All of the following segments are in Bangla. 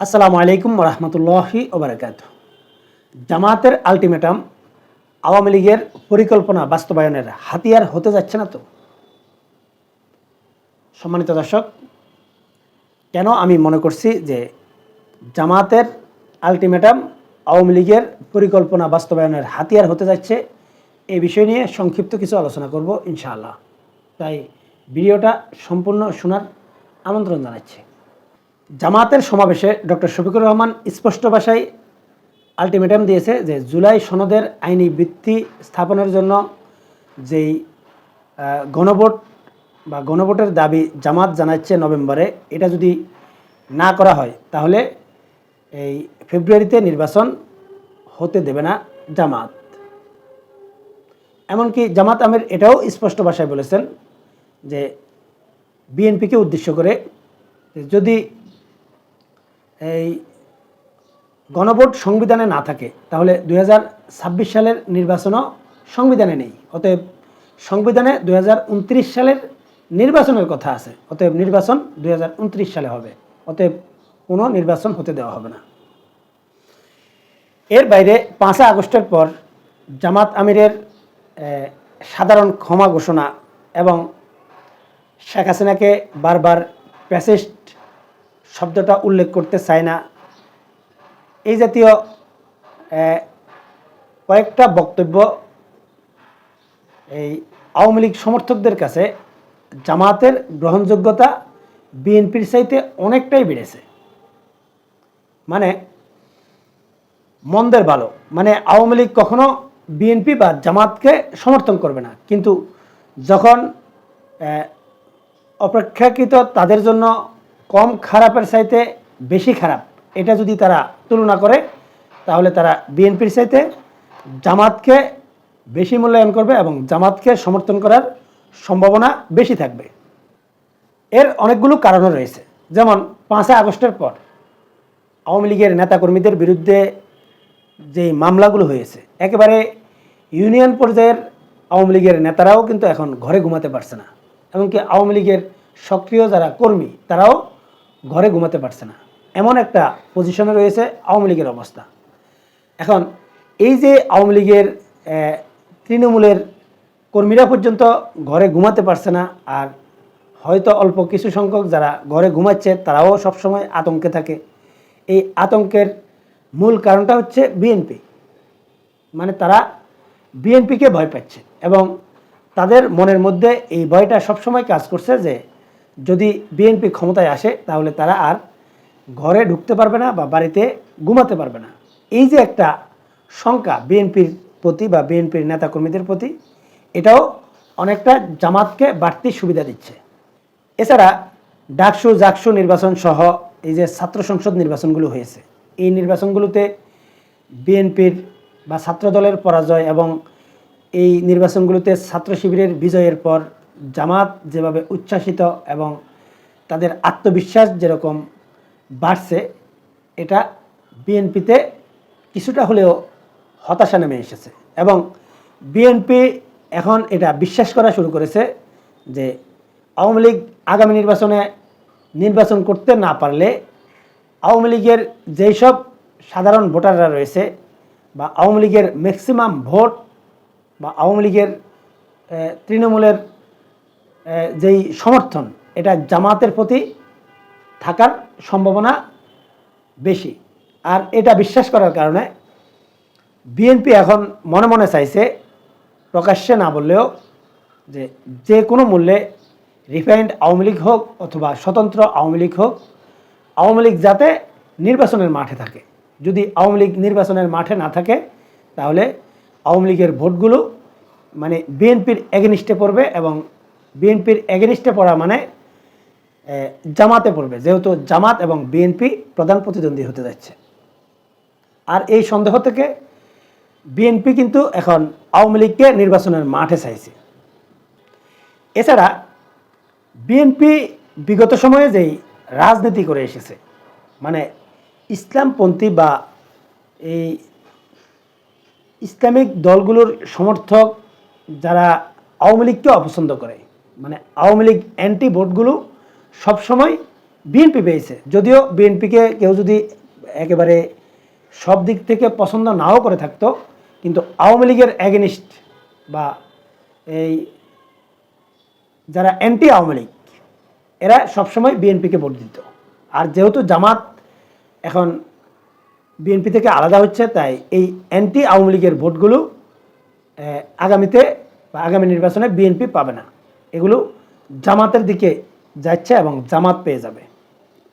আসসালামু আলাইকুম রহমতুল্লাহি ওবরাকাত জামাতের আলটিমেটাম আওয়ামী লীগের পরিকল্পনা বাস্তবায়নের হাতিয়ার হতে যাচ্ছে না তো? সম্মানিত দর্শক, কেন আমি মনে করছি যে জামাতের আলটিমেটাম আওয়ামী লীগের পরিকল্পনা বাস্তবায়নের হাতিয়ার হতে যাচ্ছে এই বিষয় নিয়ে সংক্ষিপ্ত কিছু আলোচনা করব ইনশাআল্লাহ। তাই ভিডিওটা সম্পূর্ণ শোনার আমন্ত্রণ জানাচ্ছি। জামাতের সমাবেশে ডক্টর শফিকুর রহমান স্পষ্ট ভাষায় আলটিমেটাম দিয়েছে যে জুলাই সনদের আইনি ভিত্তি স্থাপনের জন্য যেই গণভোট বা গণভোটের দাবি জামাত জানাচ্ছে নভেম্বরে, এটা যদি না করা হয়, তাহলে এই ফেব্রুয়ারিতে নির্বাচন হতে দেবে না জামাত। এমনকি জামাত আমির এটাও স্পষ্ট ভাষায় বলেছেন যে বিএনপিকে উদ্দেশ্য করে যদি এই গণভোট সংবিধানে না থাকে, তাহলে দু হাজার ছাব্বিশ সালের নির্বাচনও সংবিধানে নেই। অতএব সংবিধানে দু হাজার উনত্রিশ সালের নির্বাচনের কথা আছে, অতএব নির্বাচন দু হাজার উনত্রিশ সালে হবে, অতএব কোনো নির্বাচন হতে দেওয়া হবে না। এর বাইরে পাঁচই আগস্টের পর জামাত আমিরের সাধারণ ক্ষমা ঘোষণা এবং শেখ হাসিনাকে বারবার প্যাসিস্ট শব্দটা উল্লেখ করতে চায় না। এই জাতীয় কয়েকটা বক্তব্য এই আওয়ামী লীগ সমর্থকদের কাছে জামাতের গ্রহণযোগ্যতা বিএনপির চাইতে অনেকটাই বেড়েছে। মানে মন্দের ভালো। মানে আওয়ামী লীগ কখনো বিএনপি বা জামাতকে সমর্থন করবে না। কিন্তু যখন অপেক্ষাকৃত তাদের জন্য কম খারাপের চাইতে বেশি খারাপ। এটা যদি তারা তুলনা করে, তাহলে তারা বিএনপির চাইতে জামাতকে বেশি মূল্যায়ন করবে এবং জামাতকে সমর্থন করার সম্ভাবনা বেশি থাকবে। এর অনেকগুলো কারণও রয়েছে। যেমন, পাঁচই আগস্টের পর আওয়ামী লীগের নেতাকর্মীদের বিরুদ্ধে যে মামলাগুলো হয়েছে, একেবারে ইউনিয়ন পর্যায়ের আওয়ামী লীগের নেতারাও কিন্তু এখন ঘরে ঘুমাতে পারছে না। এমনকি আওয়ামী লীগের সক্রিয় যারা কর্মী, তারাও ঘরে ঘুমাতে পারছে না। এমন একটা পজিশনে রয়েছে আওয়ামী লীগের অবস্থা। এখন, এই যে আওয়ামী লীগের তৃণমূলের কর্মীরা পর্যন্ত ঘরে ঘুমাতে পারছে না, আর হয়তো অল্প কিছু সংখ্যক যারা ঘরে ঘুমাচ্ছে, তারাও সবসময় আতঙ্কে থাকে। এই আতঙ্কের মূল কারণটা হচ্ছে বিএনপি। মানে তারা বিএনপিকে ভয় পাচ্ছে এবং তাদের মনের মধ্যে এই ভয়টা সবসময় কাজ করছে যে যদি বিএনপি ক্ষমতায় আসে, তাহলে তারা আর ঘরে ঢুকতে পারবে না বা বাড়িতে ঘুমাতে পারবে না। এই যে একটা শঙ্কা বিএনপির প্রতি বা বিএনপির নেতাকর্মীদের প্রতি, এটাও অনেকটা জামাতকে বাড়তি সুবিধা দিচ্ছে। এছাড়া ডাকসু, জাকসু নির্বাচন সহ এই যে ছাত্র সংসদ নির্বাচনগুলো হয়েছে, এই নির্বাচনগুলোতে বিএনপির বা ছাত্র দলের পরাজয় এবং এই নির্বাচনগুলোতে ছাত্র শিবিরের বিজয়ের পর জামাত যেভাবে উচ্ছ্বাসিত এবং তাদের আত্মবিশ্বাস যেরকম বাড়ছে, এটা বিএনপিতে কিছুটা হলেও হতাশা নেমে এসেছে। এবং বিএনপি এখন এটা বিশ্বাস করা শুরু করেছে যে আওয়ামী লীগ আগামী নির্বাচনে নির্বাচন করতে না পারলে আওয়ামী লীগের যেই সব সাধারণ ভোটাররা রয়েছে বা আওয়ামী লীগের ম্যাক্সিমাম ভোট বা আওয়ামী লীগের তৃণমূলের যেই সমর্থন, এটা জামাতের প্রতি থাকার সম্ভাবনা বেশি। আর এটা বিশ্বাস করার কারণে বিএনপি এখন মনে মনে চাইছে প্রকাশ্যে না বললেও যে যে কোনো মূল্যে রিফাইন্ড আওয়ামী লীগ হোক অথবা স্বতন্ত্র আওয়ামী লীগ হোক, আওয়ামী লীগ যাতে নির্বাচনের মাঠে থাকে। যদি আওয়ামী লীগ নির্বাচনের মাঠে না থাকে, তাহলে আওয়ামী লীগের ভোটগুলো মানে বিএনপির এগেনিস্টে পড়বে এবং বিএনপির এগেনিস্টে পড়া মানে জামাতে পড়বে, যেহেতু জামাত এবং বিএনপি প্রধান প্রতিদ্বন্দ্বী হতে যাচ্ছে। আর এই সন্দেহ থেকে বিএনপি কিন্তু এখন আওয়ামী লীগকে নির্বাচনের মাঠে চাইছে। এছাড়া বিএনপি বিগত সময়ে যেই রাজনীতি করে এসেছে মানে ইসলামপন্থী বা এই ইসলামিক দলগুলোর সমর্থক যারা আওয়ামী লীগকে অপছন্দ করে মানে আওয়ামী লীগ অ্যান্টি ভোটগুলো সবসময় বিএনপি পেয়েছে। যদিও বিএনপিকে কেউ যদি একেবারে সব দিক থেকে পছন্দ নাও করে থাকতো, কিন্তু আওয়ামী লীগের অ্যাগেনিস্ট বা এই যারা অ্যান্টি আওয়ামী লীগ, এরা সবসময় বিএনপিকে ভোট দিত। আর যেহেতু জামাত এখন বিএনপি থেকে আলাদা হচ্ছে, তাই এই অ্যান্টি আওয়ামী লীগের ভোটগুলো আগামীতে বা আগামী নির্বাচনে বিএনপি পাবে না। এগুলো জামাতের দিকে যাচ্ছে এবং জামাত পেয়ে যাবে।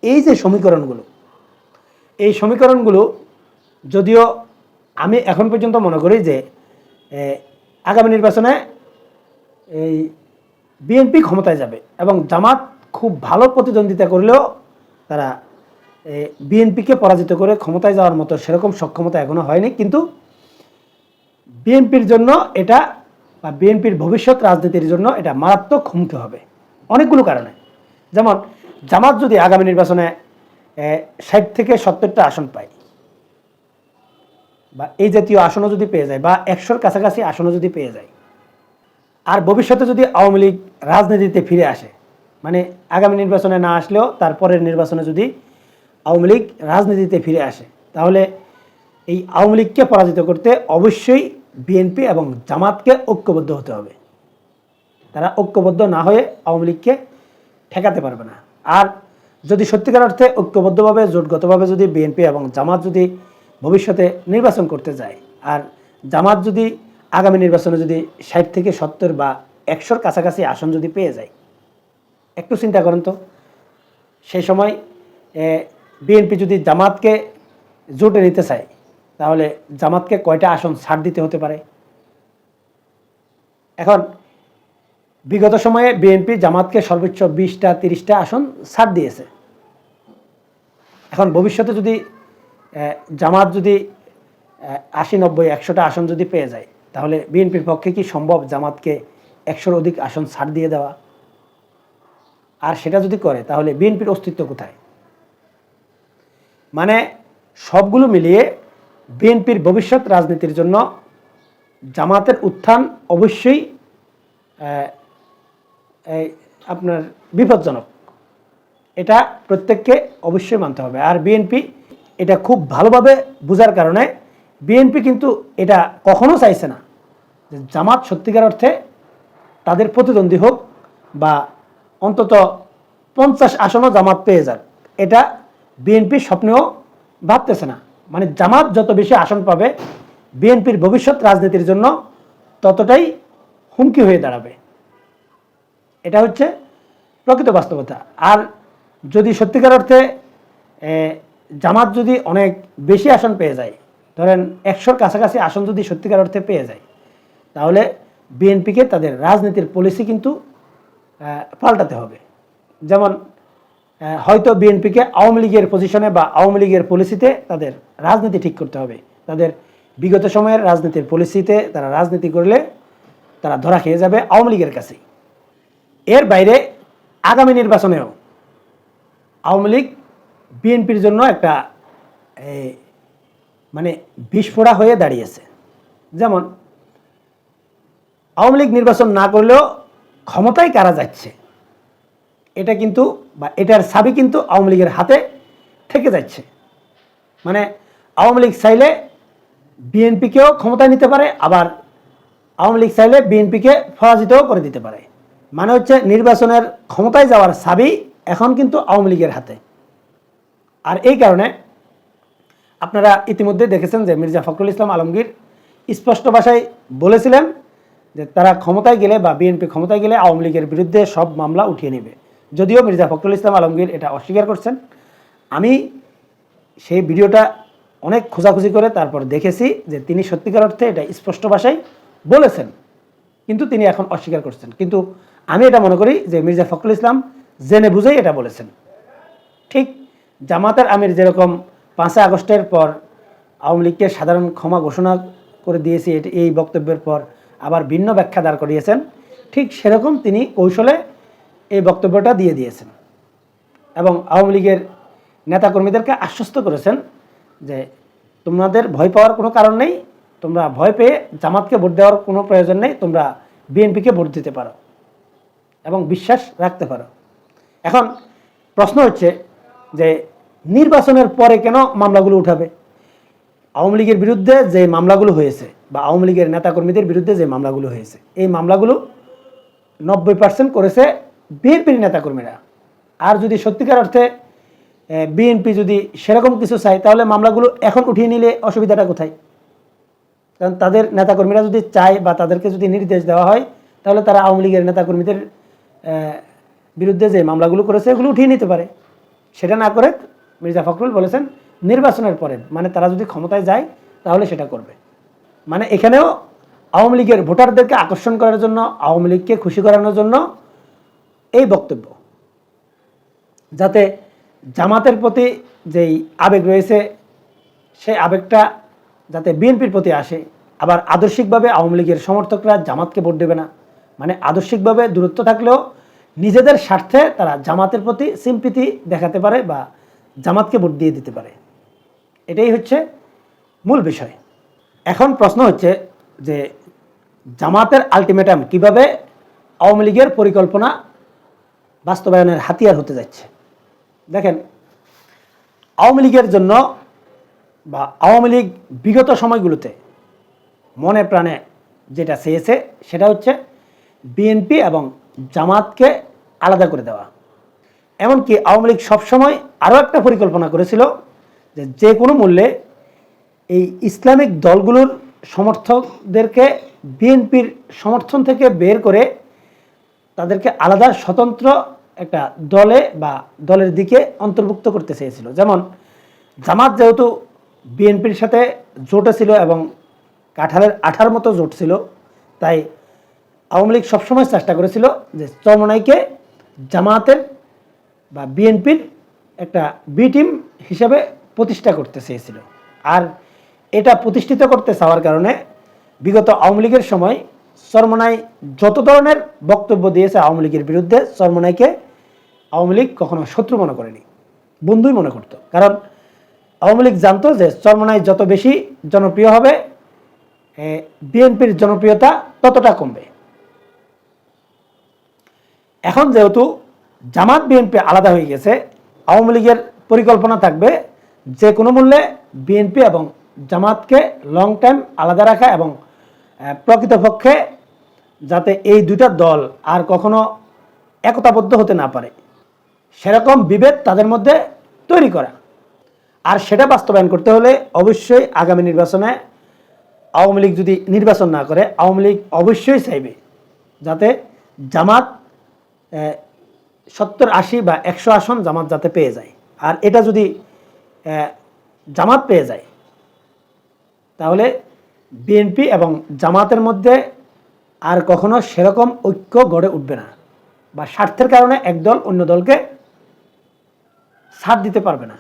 এই যে সমীকরণগুলো, এই সমীকরণগুলো যদিও আমি এখন পর্যন্ত মনে করি যে আগামী নির্বাচনে এই বিএনপি ক্ষমতায় যাবে এবং জামাত খুব ভালো প্রতিদ্বন্দ্বিতা করলেও তারা বিএনপিকে পরাজিত করে ক্ষমতায় যাওয়ার মতো সেরকম সক্ষমতা এখনও হয়নি। কিন্তু বিএনপির জন্য এটা বা বিএনপির ভবিষ্যৎ রাজনীতির জন্য এটা মারাত্মক হুমকি হবে। অনেকগুলো কারণে। যেমন, জামাত যদি আগামী নির্বাচনে ষাট থেকে সত্তরটা আসন পায়, বা এই জাতীয় আসনও যদি পেয়ে যায়, বা একশোর কাছাকাছি আসনও যদি পেয়ে যায়, আর ভবিষ্যতে যদি আওয়ামী লীগ রাজনীতিতে ফিরে আসে মানে আগামী নির্বাচনে না আসলেও তারপরের নির্বাচনে যদি আওয়ামী লীগ রাজনীতিতে ফিরে আসে, তাহলে এই আওয়ামী লীগকে পরাজিত করতে অবশ্যই বিএনপি এবং জামাতকে ঐক্যবদ্ধ হতে হবে। তারা ঐক্যবদ্ধ না হয়ে আওয়ামী লীগকে ঠেকাতে পারবে না। আর যদি সত্যিকার অর্থে ঐক্যবদ্ধভাবে, জোটগতভাবে যদি বিএনপি এবং জামাত যদি ভবিষ্যতে নির্বাচন করতে যায়, আর জামাত যদি আগামী নির্বাচনে যদি ষাট থেকে সত্তর বা একশোর কাছাকাছি আসন যদি পেয়ে যায়, একটু চিন্তা করেন তো। সেই সময় বিএনপি যদি জামাতকে জোটে নিতে চায় তাহলে জামাতকে কয়টা আসন ছাড় দিতে হতে পারে? এখন, বিগত সময়ে বিএনপি জামাতকে সর্বোচ্চ বিশটা, তিরিশটা আসন ছাড় দিয়েছে। এখন ভবিষ্যতে যদি জামাত যদি আশি, নব্বই, একশোটা আসন যদি পেয়ে যায়, তাহলে বিএনপির পক্ষে কি সম্ভব জামাতকে একশোর অধিক আসন ছাড় দিয়ে দেওয়া? আর সেটা যদি করে, তাহলে বিএনপির অস্তিত্ব কোথায়? মানে সবগুলো মিলিয়ে বিএনপির ভবিষ্যৎ রাজনীতির জন্য জামাতের উত্থান অবশ্যই আপনার বিপজ্জনক। এটা প্রত্যেককে অবশ্যই মানতে হবে। আর বিএনপি এটা খুব ভালোভাবে বোঝার কারণে বিএনপি কিন্তু এটা কখনো চাইছে না যে জামাত সত্যিকার অর্থে তাদের প্রতিদ্বন্দ্বী হোক বা অন্তত পঞ্চাশ আসনও জামাত পেয়ে যাক। এটা বিএনপি স্বপ্নেও ভাবতেছে না। মানে জামাত যত বেশি আসন পাবে, বিএনপির ভবিষ্যৎ রাজনীতির জন্য ততটাই হুমকি হয়ে দাঁড়াবে। এটা হচ্ছে প্রকৃত বাস্তবতা। আর যদি সত্যিকার অর্থে জামাত যদি অনেক বেশি আসন পেয়ে যায়, ধরেন একশোর কাছাকাছি আসন যদি সত্যিকার অর্থে পেয়ে যায়, তাহলে বিএনপিকে তাদের রাজনীতির পলিসি কিন্তু পাল্টাতে হবে। যেমন হয়তো বিএনপিকে আওয়ামী লীগের পজিশনে বা আওয়ামী লীগের পলিসিতে তাদের রাজনীতি ঠিক করতে হবে। তাদের বিগত সময়ের রাজনীতির পলিসিতে তারা রাজনীতি করলে তারা ধরা খেয়ে যাবে আওয়ামী লীগের কাছে এর বাইরে আগামী নির্বাচনেও আওয়ামী লীগ বিএনপির জন্য একটা মানে বিস্ফোরা হয়ে দাঁড়িয়েছে। যেমন, আওয়ামী লীগ নির্বাচন না করলেও ক্ষমতায় কারা যাচ্ছে? এটা কিন্তু বা এটার চাবি কিন্তু আওয়ামী লীগের হাতে থেকে যাচ্ছে। মানে আওয়ামী লীগ চাইলে বিএনপিকেও ক্ষমতায় নিতে পারে, আবার আওয়ামী লীগ চাইলে বিএনপিকে পরাজিতও করে দিতে পারে। মানে হচ্ছে নির্বাচনের ক্ষমতায় যাওয়ার চাবি এখন কিন্তু আওয়ামী লীগের হাতে। আর এই কারণে আপনারা ইতিমধ্যে দেখেছেন যে মির্জা ফখরুল ইসলাম আলমগীর স্পষ্ট ভাষায় বলেছিলেন যে তারা ক্ষমতায় গেলে বা বিএনপি ক্ষমতায় গেলে আওয়ামী লীগের বিরুদ্ধে সব মামলা উঠিয়ে নেবে। যদিও মির্জা ফখরুল ইসলাম আলমগীর এটা অস্বীকার করছেন, আমি সেই ভিডিওটা অনেক খোঁজাখুঁজি করে তারপর দেখেছি যে তিনি সত্যিকার অর্থে এটা স্পষ্ট ভাষায় বলেছেন, কিন্তু তিনি এখন অস্বীকার করছেন। কিন্তু আমি এটা মনে করি যে মির্জা ফখরুল ইসলাম জেনে বুঝেই এটা বলেছেন। ঠিক জামাতের আমির যেরকম পাঁচই আগস্টের পর আওয়ামী লীগকে সাধারণ ক্ষমা ঘোষণা করে দিয়েছে এই বক্তব্যের পর আবার ভিন্ন ব্যাখ্যা দাঁড় করিয়েছেন, ঠিক সেরকম তিনি কৌশলে এই বক্তব্যটা দিয়ে দিয়েছেন। এবং আওয়ামী লীগের নেতাকর্মীদেরকে আশ্বস্ত করেছেন যে তোমাদের ভয় পাওয়ার কোনো কারণ নেই, তোমরা ভয় পেয়ে জামাতকে ভোট দেওয়ার কোনো প্রয়োজন নেই, তোমরা বিএনপিকে ভোট দিতে পারো এবং বিশ্বাস রাখতে পারো। এখন প্রশ্ন হচ্ছে যে নির্বাচনের পরে কেন মামলাগুলো উঠাবে? আওয়ামী লীগের বিরুদ্ধে যে মামলাগুলো হয়েছে বা আওয়ামী লীগের নেতাকর্মীদের বিরুদ্ধে যে মামলাগুলো হয়েছে, এই মামলাগুলো নব্বই পার্সেন্ট করেছে বিএনপির নেতাকর্মীরা। আর যদি সত্যিকার অর্থে বিএনপি যদি সেরকম কিছু চায়, তাহলে মামলাগুলো এখন উঠিয়ে নিলে অসুবিধাটা কোথায়? কারণ তাদের নেতাকর্মীরা যদি চায় বা তাদেরকে যদি নির্দেশ দেওয়া হয়, তাহলে তারা আওয়ামী লীগের নেতাকর্মীদের বিরুদ্ধে যে মামলাগুলো করেছে এগুলো উঠিয়ে নিতে পারে। সেটা না করে মির্জা ফখরুল বলেছেন, নির্বাচনের পরে মানে তারা যদি ক্ষমতায় যায়, তাহলে সেটা করবে। মানে এখানেও আওয়ামী লীগের ভোটারদেরকে আকর্ষণ করার জন্য, আওয়ামী লীগকে খুশি করানোর জন্য এই বক্তব্য। যাতে জামাতের প্রতি যেই আবেগ রয়েছে, সেই আবেগটা যাতে বিএনপির প্রতি আসে, আবার আদর্শিকভাবে আওয়ামী লীগের সমর্থকরা জামাতকে ভোট দেবে না। মানে আদর্শিকভাবে দূরত্ব থাকলেও নিজেদের স্বার্থে তারা জামাতের প্রতি সিম্পিতি দেখাতে পারে বা জামাতকে ভোট দিয়ে দিতে পারে। এটাই হচ্ছে মূল বিষয়। এখন প্রশ্ন হচ্ছে যে জামাতের আলটিমেটাম কীভাবে আওয়ামী লীগের পরিকল্পনা বাস্তবায়নের হাতিয়ার হতে যাচ্ছে। দেখেন, আওয়ামী লীগের জন্য বা আওয়ামী লীগ বিগত সময়গুলোতে মনে প্রাণে যেটা চেয়েছে, সেটা হচ্ছে বিএনপি এবং জামাতকে আলাদা করে দেওয়া। এমনকি আওয়ামী লীগ সবসময় আরও একটা পরিকল্পনা করেছিল যে যে কোনো মূল্যে এই ইসলামিক দলগুলোর সমর্থকদেরকে বিএনপির সমর্থন থেকে বের করে তাদেরকে আলাদা স্বতন্ত্র একটা দলে বা দলের দিকে অন্তর্ভুক্ত করতে চেয়েছিল। যেমন জামাত যেহেতু বিএনপির সাথে জোটে ছিল এবং কাঁঠালের আঠার মতো জোট ছিল, তাই আওয়ামী লীগ সবসময় চেষ্টা করেছিল যে চরমনাইকে জামাতের বা বিএনপির একটা বি টিম হিসেবে প্রতিষ্ঠা করতে চেয়েছিল। আর এটা প্রতিষ্ঠিত করতে চাওয়ার কারণে বিগত আওয়ামী লীগের সময় চরমনাই যত ধরনের বক্তব্য দিয়েছে আওয়ামী লীগের বিরুদ্ধে। চরমনাইকে আওয়ামী লীগ কখনো শত্রু মনে করেনি। বন্ধুই মনে করতো। কারণ আওয়ামী লীগ জানতো যে চরমনাই যত বেশি জনপ্রিয় হবে বিএনপির জনপ্রিয়তা ততটা কমবে। এখন যেহেতু জামাত বিএনপি আলাদা হয়ে গেছে, আওয়ামী লীগের পরিকল্পনা থাকবে যে কোনো মূল্যে বিএনপি এবং জামাতকে লং টাইম আলাদা রাখা এবং প্রকৃতপক্ষে যাতে এই দুটা দল আর কখনো একতাবদ্ধ হতে না পারে। সেরকম বিভেদ তাদের মধ্যে তৈরি করা। আর সেটা বাস্তবায়ন করতে হলে অবশ্যই আগামী নির্বাচনে আওয়ামী লীগ যদি নির্বাচন না করে, আওয়ামী লীগ অবশ্যই চাইবে যাতে জামাত সত্তর আশি বা একশো আসন জামাত যাতে পেয়ে যায়। আর এটা যদি জামাত পেয়ে যায়, তাহলে বিএনপি এবং জামাতের মধ্যে আর কখনো সেরকম ঐক্য গড়ে উঠবে না বা স্বার্থের কারণে একদল অন্য দলকে সাথ দিতে পারবে না।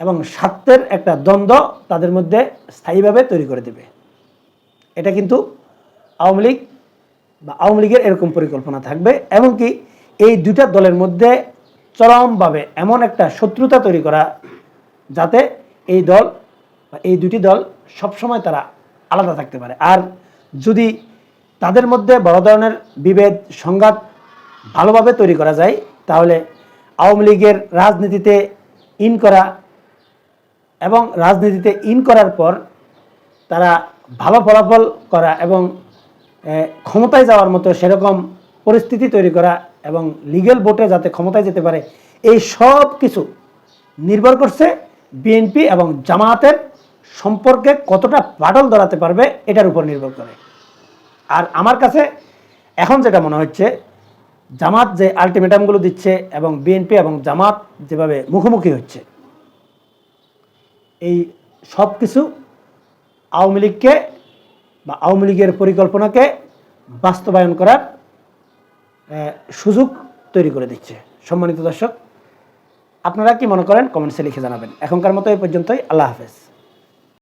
এবং স্বার্থের একটা দ্বন্দ্ব তাদের মধ্যে স্থায়ীভাবে তৈরি করে দেবে। এটা কিন্তু আওয়ামী লীগ বা আওয়ামী লীগের এরকম পরিকল্পনা থাকবে এমনকি এই দুইটা দলের মধ্যে চরমভাবে এমন একটা শত্রুতা তৈরি করা যাতে এই দল বা এই দুটি দল সবসময় তারা আলাদা থাকতে পারে। আর যদি তাদের মধ্যে বড় ধরনের বিভেদ, সংঘাত ভালোভাবে তৈরি করা যায়, তাহলে আওয়ামী লীগের রাজনীতিতে ইন করা এবং রাজনীতিতে ইন করার পর তারা ভালো ফলাফল করা এবং ক্ষমতায় যাওয়ার মতো সেরকম পরিস্থিতি তৈরি করা এবং লিগেল ভোটে যাতে ক্ষমতায় যেতে পারে, এই সব কিছু নির্ভর করছে বিএনপি এবং জামায়াতের সম্পর্কে কতটা পাটল ধরাতে পারবে, এটার উপর নির্ভর করে। আর আমার কাছে এখন যেটা মনে হচ্ছে, জামাত যে আলটিমেটামগুলো দিচ্ছে এবং বিএনপি এবং জামাত যেভাবে মুখোমুখি হচ্ছে, এই সব কিছু আওয়ামী লীগকে বা আওয়ামী লীগের পরিকল্পনাকে বাস্তবায়ন করার সুযোগ তৈরি করে দিচ্ছে। সম্মানিত দর্শক, আপনারা কি মনে করেন? কমেন্টসে লিখে জানাবেন। এখনকার মতো এই পর্যন্তই। আল্লাহ হাফেজ।